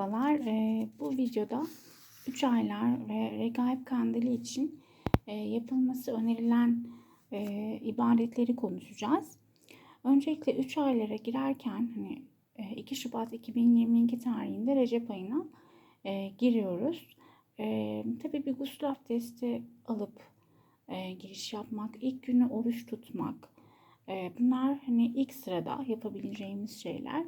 Merhabalar. Ee, bu videoda 3 aylar ve regaib kandili için e, yapılması önerilen e, ibadetleri konuşacağız. Öncelikle 3 aylara girerken hani e, 2 Şubat 2022 tarihinde Recep ayına e, giriyoruz. E, tabii bir gusül abdesti alıp e, giriş yapmak, ilk günü oruç tutmak. E, bunlar hani ilk sırada yapabileceğimiz şeyler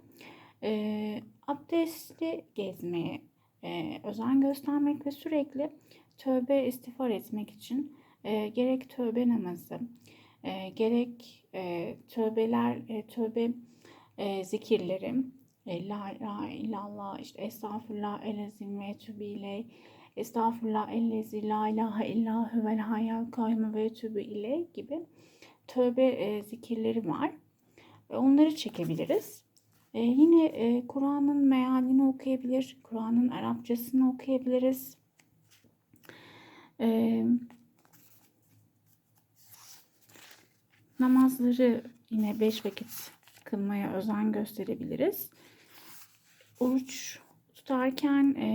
e, abdestli gezmeye e, özen göstermek ve sürekli tövbe istiğfar etmek için e, gerek tövbe namazı, e, gerek e, tövbeler, e, tövbe e, zikirleri, e, la ilahe illallah, işte estağfurullah elazim ve etübü iley, estağfurullah ellezi la ilahe illa huvel hayyul kayyum ve etübü iley gibi tövbe e, zikirleri var. Onları çekebiliriz. Ee, yine e, Kur'an'ın mealini okuyabilir, Kur'an'ın Arapçasını okuyabiliriz. Ee, namazları yine beş vakit kılmaya özen gösterebiliriz. Oruç tutarken e,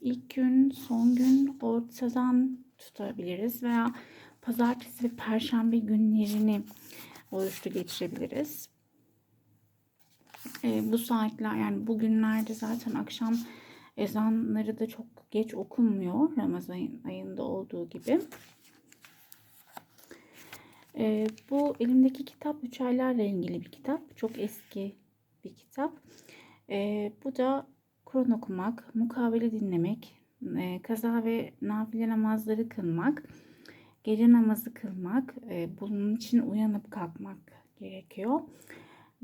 ilk gün, son gün ortadan tutabiliriz veya pazartesi ve perşembe günlerini oruçlu geçirebiliriz e, bu saatler yani bugünlerde zaten akşam ezanları da çok geç okunmuyor Ramazan ayında olduğu gibi. E, bu elimdeki kitap üç aylarla ilgili bir kitap. Çok eski bir kitap. E, bu da Kur'an okumak, mukavele dinlemek, e, kaza ve nafile namazları kılmak, gece namazı kılmak, e, bunun için uyanıp kalkmak gerekiyor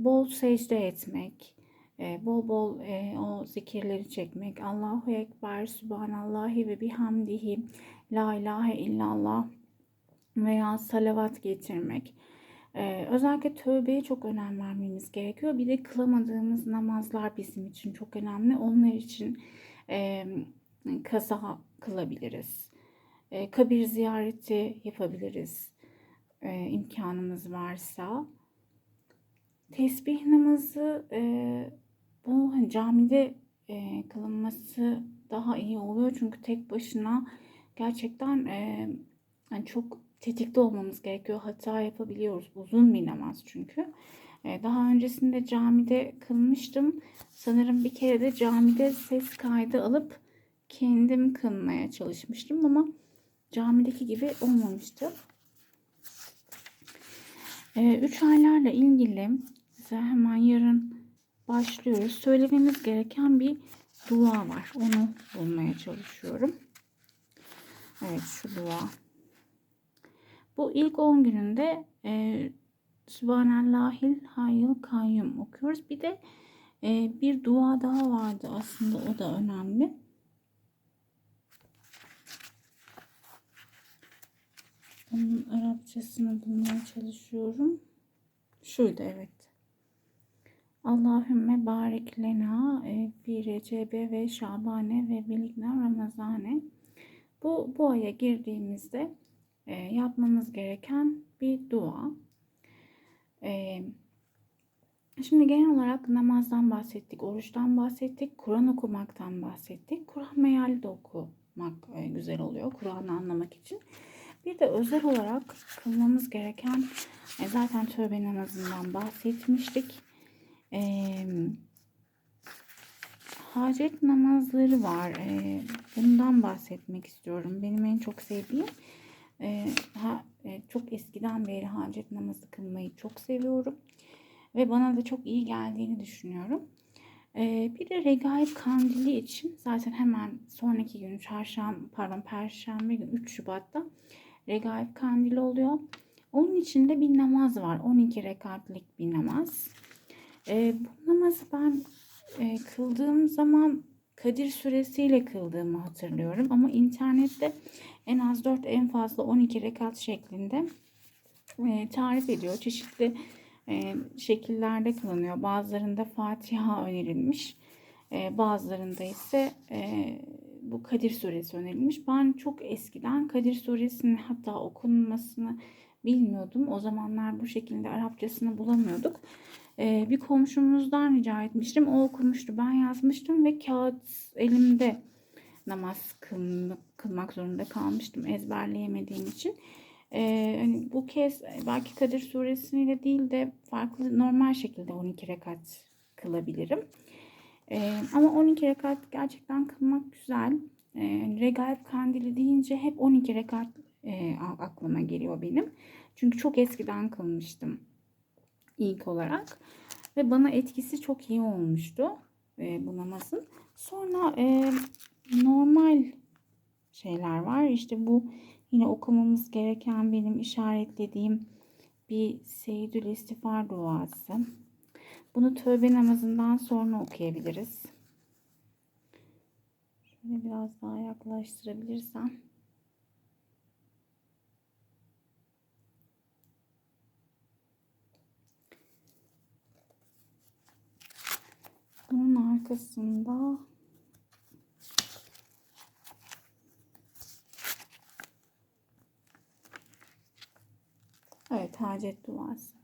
bol secde etmek, e, bol bol e, o zikirleri çekmek. Allahu Ekber, Subhanallahi ve bihamdihi, La ilahe illallah veya salavat getirmek. Ee, özellikle tövbeye çok önem vermemiz gerekiyor. Bir de kılamadığımız namazlar bizim için çok önemli. Onlar için e, kaza kılabiliriz. E, kabir ziyareti yapabiliriz. E, imkanımız varsa tesbih namazı e, bu hani camide e, kılınması daha iyi oluyor. Çünkü tek başına gerçekten e, yani çok tetikte olmamız gerekiyor. Hata yapabiliyoruz. Uzun bir namaz çünkü. E, daha öncesinde camide kılmıştım. Sanırım bir kere de camide ses kaydı alıp kendim kılmaya çalışmıştım ama camideki gibi olmamıştı. E, üç aylarla ilgili size hemen yarın başlıyoruz. Söylememiz gereken bir dua var. Onu bulmaya çalışıyorum. Evet şu dua. Bu ilk 10 gününde e, Sübhanallahil hayyul kayyum okuyoruz. Bir de e, bir dua daha vardı aslında o da önemli. Onun Arapçasını bulmaya çalışıyorum. Şuydu evet. Allahümme barik lena e, fi recebe ve şabane ve bilikna ramazane. Bu, bu aya girdiğimizde e, yapmamız gereken bir dua. E, şimdi genel olarak namazdan bahsettik, oruçtan bahsettik, Kur'an okumaktan bahsettik. Kur'an meali de okumak e, güzel oluyor Kur'an'ı anlamak için. Bir de özel olarak kılmamız gereken e, zaten tövbe namazından bahsetmiştik e, hacet namazları var. E, bundan bahsetmek istiyorum. Benim en çok sevdiğim e, ha, e, çok eskiden beri hacet namazı kılmayı çok seviyorum. Ve bana da çok iyi geldiğini düşünüyorum. E, bir de regaib kandili için zaten hemen sonraki gün çarşamba pardon perşembe gün 3 Şubat'ta regaib kandili oluyor. Onun içinde bir namaz var. 12 rekatlik bir namaz. E, bu namazı ben e, kıldığım zaman Kadir suresiyle kıldığımı hatırlıyorum. Ama internette en az 4 en fazla 12 rekat şeklinde e, tarif ediyor. Çeşitli e, şekillerde kılınıyor. Bazılarında Fatiha önerilmiş. E, bazılarında ise e, bu Kadir suresi önerilmiş. Ben çok eskiden Kadir suresinin hatta okunmasını bilmiyordum. O zamanlar bu şekilde Arapçasını bulamıyorduk. Ee, bir komşumuzdan rica etmiştim. O okumuştu. Ben yazmıştım ve kağıt elimde namaz kılmak, zorunda kalmıştım ezberleyemediğim için. Ee, hani bu kez belki Kadir suresiyle değil de farklı normal şekilde 12 rekat kılabilirim. Ee, ama 12 rekat gerçekten kılmak güzel. Ee, Regaib kandili deyince hep 12 rekat e, aklıma geliyor benim. Çünkü çok eskiden kılmıştım ilk olarak. Ve bana etkisi çok iyi olmuştu e, bu namazın. Sonra e, normal şeyler var. İşte bu yine okumamız gereken benim işaretlediğim bir Seyyidül İstiğfar duası. Bunu tövbe namazından sonra okuyabiliriz. Şöyle biraz daha yaklaştırabilirsem. Bunun arkasında Evet, hacet duası. Evet,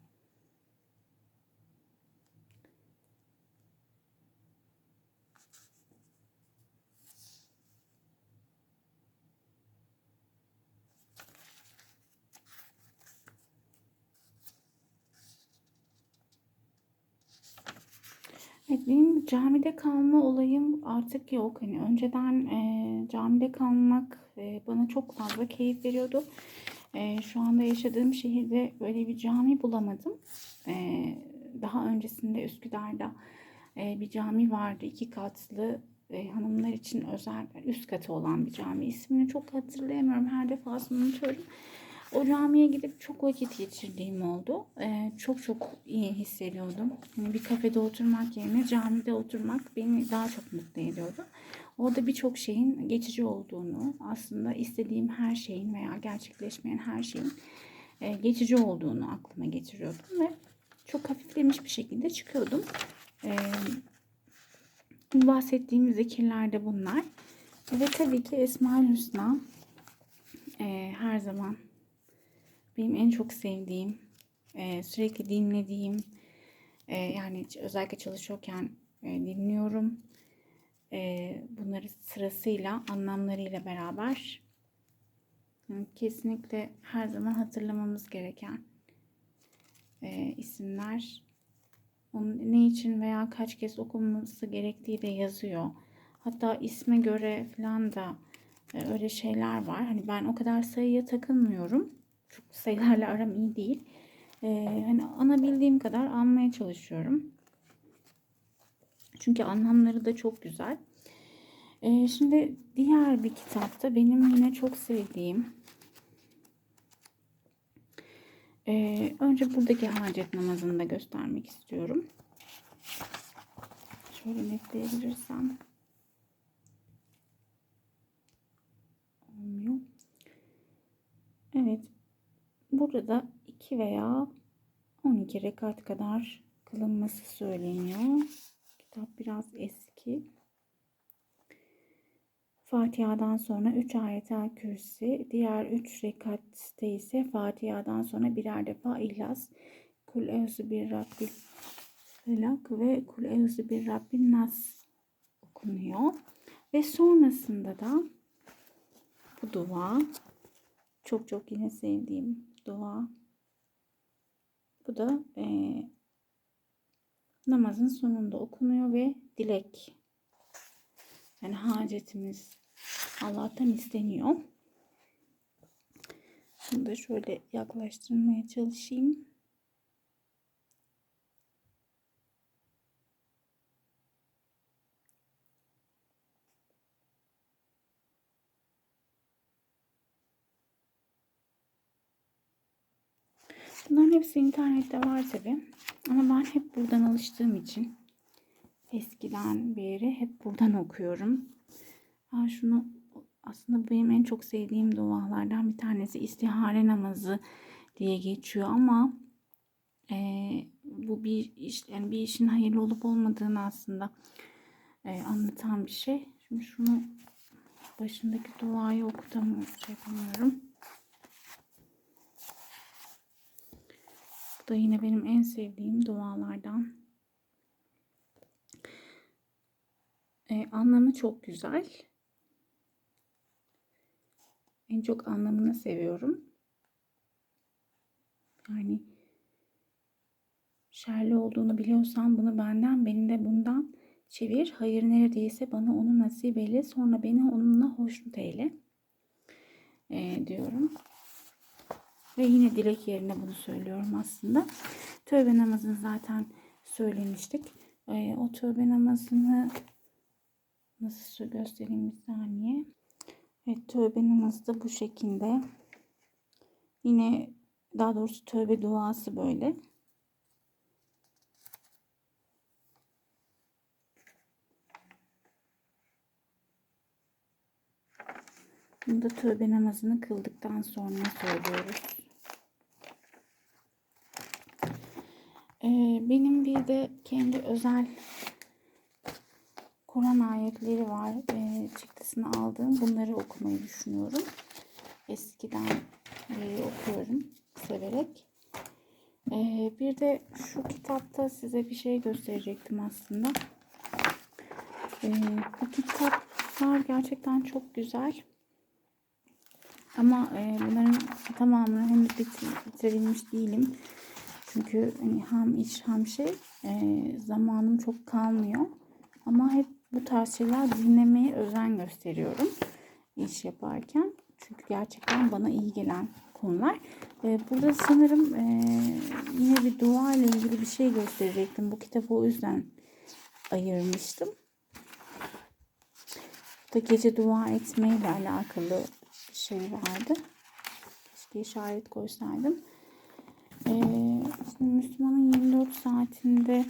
benim camide kalma olayım artık yok. Hani önceden e, camide kalmak e, bana çok fazla keyif veriyordu. E, şu anda yaşadığım şehirde böyle bir cami bulamadım. E, daha öncesinde Üsküdar'da e, bir cami vardı. iki katlı e, hanımlar için özel üst katı olan bir cami. İsmini çok hatırlayamıyorum. Her defasında unutuyorum. O camiye gidip çok vakit geçirdiğim oldu. Ee, çok çok iyi hissediyordum. Yani bir kafede oturmak yerine camide oturmak beni daha çok mutlu ediyordu. Orada birçok şeyin geçici olduğunu, aslında istediğim her şeyin veya gerçekleşmeyen her şeyin e, geçici olduğunu aklıma getiriyordum ve çok hafiflemiş bir şekilde çıkıyordum. Ee, bahsettiğim zikirler de bunlar. Ve tabii ki Esma-ül Hüsna e, her zaman benim en çok sevdiğim, e, sürekli dinlediğim, e, yani özellikle çalışıyorken e, dinliyorum. Bunları sırasıyla, anlamlarıyla beraber kesinlikle her zaman hatırlamamız gereken isimler. Onun ne için veya kaç kez okunması gerektiği de yazıyor. Hatta isme göre falan da öyle şeyler var. Hani ben o kadar sayıya takılmıyorum çok sayılarla aram iyi değil. Ee, hani anabildiğim kadar anmaya çalışıyorum. Çünkü anlamları da çok güzel. Ee, şimdi diğer bir kitapta benim yine çok sevdiğim ee, önce buradaki hacet namazını da göstermek istiyorum. Şöyle netleyebilirsem. Olmuyor. Evet Burada 2 veya 12 rekat kadar kılınması söyleniyor. Kitap biraz eski. Fatiha'dan sonra 3 ayetel kürsi, diğer 3 rekatte ise Fatiha'dan sonra birer defa İhlas, Kul evzu bir Rabbil Felak ve Kul evzu bir Rabbin Nas okunuyor. Ve sonrasında da bu dua çok çok yine sevdiğim dua. Bu da e, namazın sonunda okunuyor ve dilek. Yani hacetimiz Allah'tan isteniyor. Şunu da şöyle yaklaştırmaya çalışayım. Bunların hepsi internette var tabi. Ama ben hep buradan alıştığım için eskiden beri hep buradan okuyorum. Ha şunu aslında benim en çok sevdiğim dualardan bir tanesi istihare namazı diye geçiyor ama e, bu bir iş yani bir işin hayırlı olup olmadığını aslında e, anlatan bir şey. Şimdi şunu başındaki duayı okutamıyorum, şey yapamıyorum. Da yine benim en sevdiğim dualardan. Ee, anlamı çok güzel. En çok anlamını seviyorum. Yani şerli olduğunu biliyorsan bunu benden, beni de bundan çevir. Hayır neredeyse bana onu nasip eyle. Sonra beni onunla hoşnut eyle. Ee, diyorum. Ve yine dilek yerine bunu söylüyorum aslında. Tövbe namazını zaten söylemiştik. Ee, o tövbe namazını nasıl göstereyim bir saniye. Evet tövbe namazı da bu şekilde. Yine daha doğrusu tövbe duası böyle. Bunu da tövbe namazını kıldıktan sonra söylüyoruz. Ee, benim bir de kendi özel Kur'an ayetleri var. Ee, çıktısını aldığım. Bunları okumayı düşünüyorum. Eskiden beri okuyorum. Severek. Ee, bir de şu kitapta size bir şey gösterecektim aslında. Ee, bu kitaplar gerçekten çok güzel. Ama e, bunların tamamını henüz bitirebilmiş değilim. Çünkü hani ham iş ham şey e, zamanım çok kalmıyor. Ama hep bu tarz şeyler dinlemeye özen gösteriyorum iş yaparken. Çünkü gerçekten bana iyi gelen konular. E, burada sanırım e, yine bir dua ile ilgili bir şey gösterecektim. Bu kitabı o yüzden ayırmıştım. Burada gece dua etmeyle alakalı şey vardı. Keşke işaret koysaydım. Şimdi Müslümanın 24 saatinde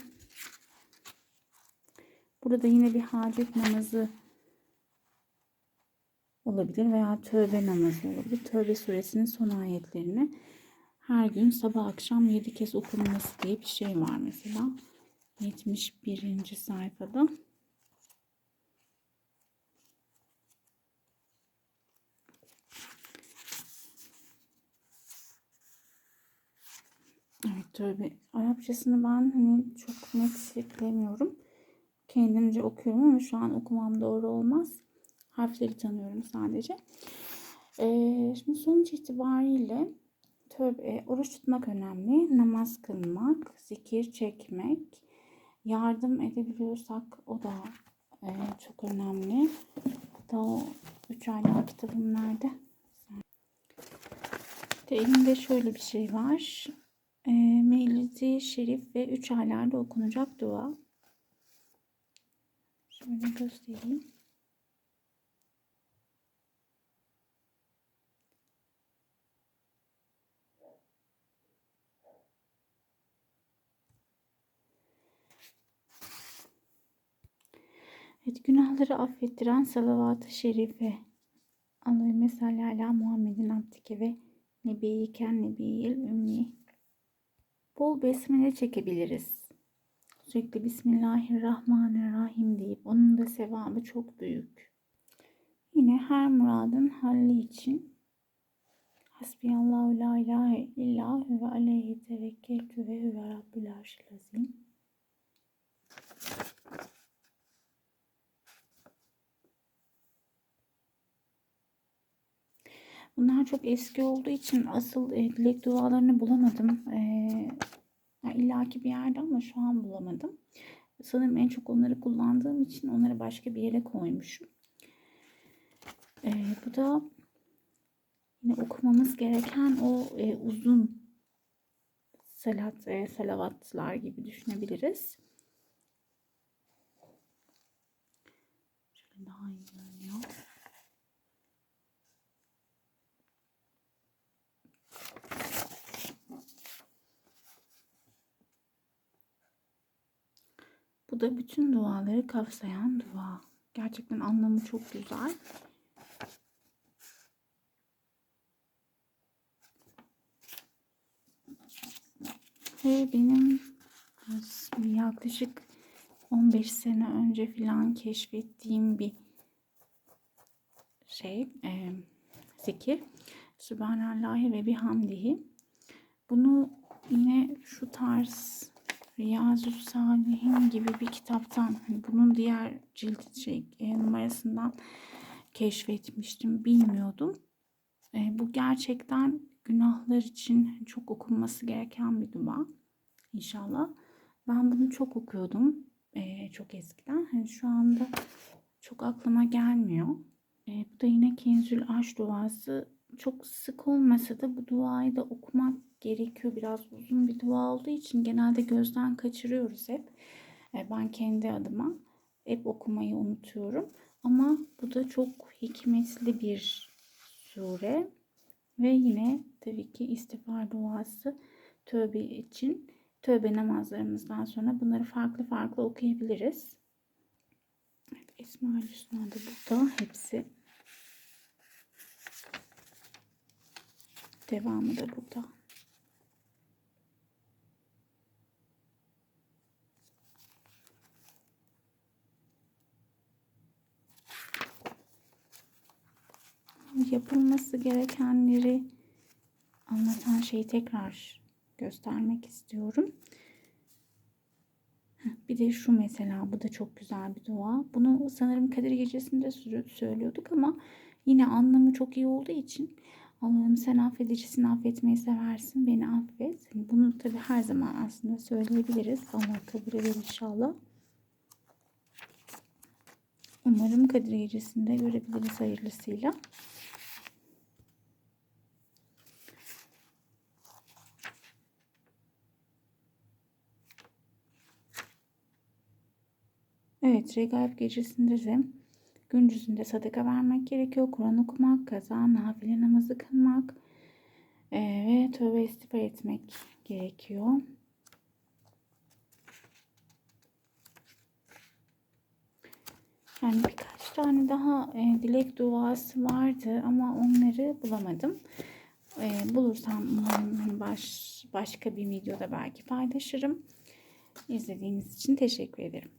burada yine bir hacet namazı olabilir veya tövbe namazı olabilir. Tövbe suresinin son ayetlerini her gün sabah akşam 7 kez okunması diye bir şey var mesela. 71. sayfada. Evet tövbe. Arapçasını ben hani çok net bilemiyorum. Kendimce okuyorum ama şu an okumam doğru olmaz. Harfleri tanıyorum sadece. Ee, şimdi sonuç itibariyle tövbe, oruç tutmak önemli. Namaz kılmak, zikir çekmek, yardım edebiliyorsak o da e, çok önemli. Hatta o üç aylar kitabım nerede? İşte elimde şöyle bir şey var e, Mevlid-i Şerif ve üç aylarda okunacak dua. Şöyle göstereyim. Evet, günahları affettiren salavat-ı şerife. Allahümme salli ala Muhammedin abdike ve nebiyken nebiyil ümmi. Bol besmele çekebiliriz. Sürekli Bismillahirrahmanirrahim deyip onun da sevabı çok büyük. Yine her muradın halli için Hasbiyallahu la ilahe illahu ve aleyhi tevekkeltü ve huve rabbül arşil azim. Bunlar çok eski olduğu için asıl e, dilek dualarını bulamadım. E, yani illaki bir yerde ama şu an bulamadım. Sanırım en çok onları kullandığım için onları başka bir yere koymuşum. E, bu da yine okumamız gereken o e, uzun salat, e, salavatlar gibi düşünebiliriz. Şöyle daha iyi görünüyor. Bu da bütün duaları kapsayan dua. Gerçekten anlamı çok güzel. Ve benim yaklaşık 15 sene önce filan keşfettiğim bir şey, e, zikir. Sübhanallahi ve bihamdihi. Bunu yine şu tarz Riyazu Salihin gibi bir kitaptan hani bunun diğer cilt şey, e, numarasından keşfetmiştim. Bilmiyordum. E, bu gerçekten günahlar için çok okunması gereken bir dua. İnşallah. Ben bunu çok okuyordum. E, çok eskiden. Hani şu anda çok aklıma gelmiyor. E, bu da yine Kenzül Aş duası. Çok sık olmasa da bu duayı da okumak gerekiyor. Biraz uzun bir dua olduğu için genelde gözden kaçırıyoruz hep. E, ben kendi adıma hep okumayı unutuyorum. Ama bu da çok hikmetli bir sure. Ve yine tabii ki istiğfar duası tövbe için tövbe namazlarımızdan sonra bunları farklı farklı okuyabiliriz. Evet, Esma-ül Hüsna da burada hepsi. Devamı da burada. Yapılması gerekenleri anlatan şeyi tekrar göstermek istiyorum. Bir de şu mesela bu da çok güzel bir dua. Bunu sanırım Kadir Gecesi'nde söylüyorduk ama yine anlamı çok iyi olduğu için Allah'ım sen affedicisin affetmeyi seversin beni affet. Bunu tabi her zaman aslında söyleyebiliriz. Allah kabul eder inşallah. Umarım Kadir Gecesi'nde görebiliriz hayırlısıyla. Evet, regaib gecesinde de gündüzünde sadaka vermek gerekiyor. Kur'an okumak, kaza, nafile namazı kılmak e, ve tövbe istiğfar etmek gerekiyor. Yani birkaç tane daha e, dilek duası vardı ama onları bulamadım. E, bulursam baş, başka bir videoda belki paylaşırım. İzlediğiniz için teşekkür ederim.